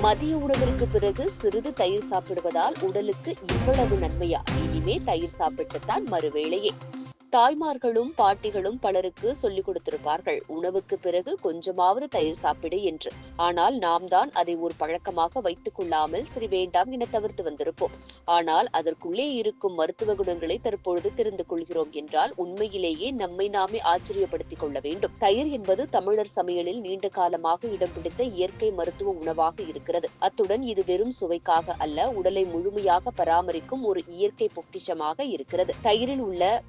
மதிய உணவிற்கு பிறகு சிறிது தயிர் சாப்பிடுவதால் உடலுக்கு இவ்வளவு நன்மையா? இனிமே தயிர் சாப்பிட்டுத்தான் மறுவேளையே. தாய்மார்களும் பாட்டிகளும் பலருக்கு சொல்லிக் கொடுத்திருப்பார்கள். உணவுக்கு பிறகு கொஞ்சமாவது தயிர் சாப்பிடு என்று. ஆனால் நாம் தான் அதை ஒரு பழக்கமாக வைத்துக் கொள்ளாமல் சரி வேண்டாம் என தவிர்த்து வந்திருப்போம். ஆனால் அதற்குள்ளே இருக்கும் மருத்துவ குணங்களை தற்பொழுது தெரிந்து கொள்கிறோம் என்றால் உண்மையிலேயே நம்மை நாமே ஆச்சரியப்படுத்திக் கொள்ள வேண்டும். தயிர் என்பது தமிழர் சமையலில் நீண்ட காலமாக இடம் பிடித்த இயற்கை மருத்துவ உணவாக இருக்கிறது. அத்துடன் இது வெறும் சுவைக்காக அல்ல உடலை முழுமையாக பராமரிக்கும் ஒரு இயற்கை பொக்கிஷமாக இருக்கிறது. தயிரில் உள்ள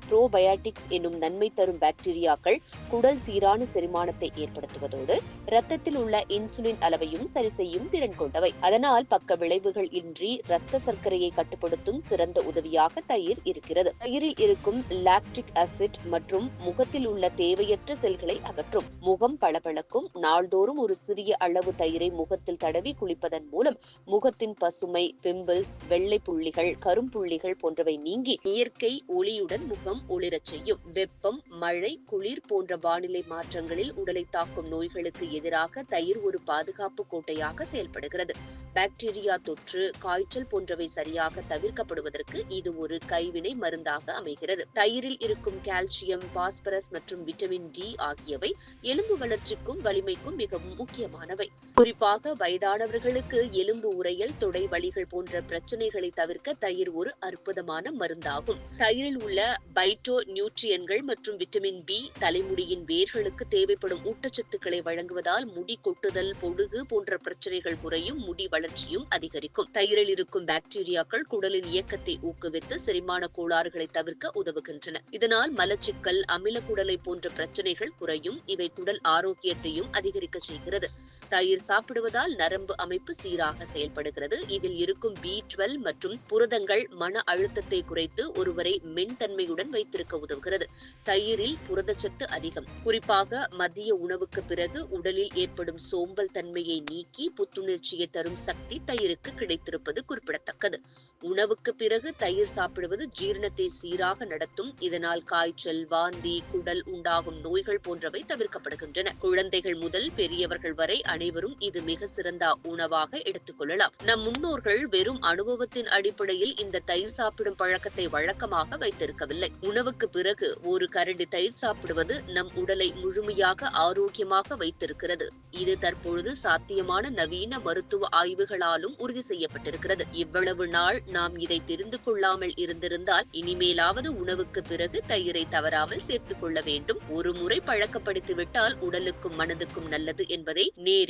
ப்ரோபயாட்டிக்ஸ் என்னும் நன்மை தரும் பாக்டீரியாக்கள் குடல் சீரான செரிமானத்தை ஏற்படுத்துவதோடு இரத்தத்தில் உள்ள இன்சுலின் அளவையும் சரி செய்யும் திறன் கொண்டவை. அதனால் பக்க விளைவுகள் இன்றி இரத்த சர்க்கரையை கட்டுப்படுத்தும் சிறந்த உதவியாக தயிர் இருக்கிறது. தயிரில் இருக்கும் லாக்டிக் அசிட் மற்றும் முகத்தில் உள்ள தேவையற்ற செல்களை அகற்றும். முகம் பளபளக்கும். நாள்தோறும் ஒரு சிறிய அளவு தயிரை முகத்தில் தடவி குளிப்பதன் மூலம் முகத்தின் பசுமை பிம்பிள்ஸ் வெள்ளை புள்ளிகள் கரும்புள்ளிகள் போன்றவை நீங்கி இயற்கை ஒளியுடன் முகம் ஒளிரச் செய்யும் வெப்பம் மழை குளிர் போன்ற வானிலை மாற்றங்களில் உடலை தாக்கும் நோய்களுக்கு எதிராக தயிர் ஒரு பாதுகாப்பு கோட்டையாக செயல்படுகிறது. பாக்டீரியா தொற்று காய்ச்சல் போன்றவை சரியாக தவிர்க்கப்படுவதற்கு இது ஒரு கைவினை மருந்தாக அமைகிறது. தயிரில் இருக்கும் கால்சியம் பாஸ்பரஸ் மற்றும் விட்டமின் டி ஆகியவை எலும்பு வளர்ச்சிக்கும் வலிமைக்கும் மிகவும் முக்கியமானவை. குறிப்பாக வயதானவர்களுக்கு எலும்பு உரையல் தொடை வலிகள் போன்ற பிரச்சனைகளை தவிர்க்க தயிர் ஒரு அற்புதமான மருந்தாகும். தயிரில் உள்ள பைட்டோ நியூட்ரியன்கள் மற்றும் விட்டமின் பி தலைமுடியின் வேர்களுக்கு தேவைப்படும் ஊட்டச்சத்துக்களை வழங்குவதால் முடி கொட்டுதல் பொடுகு போன்ற பிரச்சனைகள் குறையும் முடி வளர்ச்சியும் அதிகரிக்கும். தயிரில் இருக்கும் பாக்டீரியாக்கள் குடலின் இயக்கத்தை ஊக்குவித்து செரிமான கோளாறுகளை தவிர்க்க உதவுகின்றன. இதனால் மலச்சிக்கல் அமில குடலை போன்ற பிரச்சனைகள் குறையும். இவை குடல் ஆரோக்கியத்தையும் அதிகரிக்க செய்கிறது. தயிர் சாப்பிடுவதால் நரம்பு அமைப்பு சீராக செயல்படுகிறது. இதில் இருக்கும் பி டுவெல் மற்றும் புரதங்கள் மன அழுத்தத்தை குறைத்து ஒருவரை மென்தன்மையுடன் வைத்திருக்க உதவுகிறது. தயிரில் புரதச்சத்து அதிகம். குறிப்பாக மதிய உணவுக்கு பிறகு உடலில் ஏற்படும் சோம்பல் தன்மையை நீக்கி புத்துணர்ச்சியை தரும் சக்தி தயிருக்கு கிடைத்திருப்பது குறிப்பிடத்தக்கது. உணவுக்கு பிறகு தயிர் சாப்பிடுவது ஜீரணத்தை சீராக நடத்தும். இதனால் காய்ச்சல் வாந்தி குடல் உண்டாகும் நோய்கள் போன்றவை தவிர்க்கப்படுகின்றன. குழந்தைகள் முதல் பெரியவர்கள் வரை அனைவரும் இது மிக சிறந்த உணவாக எடுத்துக் கொள்ளலாம். நம் முன்னோர்கள் வெறும் அனுபவத்தின் அடிப்படையில் இந்த தயிர் சாப்பிடும் பழக்கத்தை வழக்கமாக வைத்திருக்கவில்லை. உணவுக்கு பிறகு ஒரு கரண்டி தயிர் சாப்பிடுவது நம் உடலை முழுமையாக ஆரோக்கியமாக வைத்திருக்கிறது. இது தற்பொழுது சாத்தியமான நவீன மருத்துவ ஆய்வுகளாலும் உறுதி செய்யப்பட்டிருக்கிறது. இவ்வளவு நாள் நாம் இதை தெரிந்து கொள்ளாமல் இருந்திருந்தால் இனிமேலாவது உணவுக்கு பிறகு தயிரை தவறாமல் சேர்த்துக் கொள்ள வேண்டும். ஒரு முறை பழக்கப்படுத்திவிட்டால் உடலுக்கும் மனதுக்கும் நல்லது என்பதை நேரில்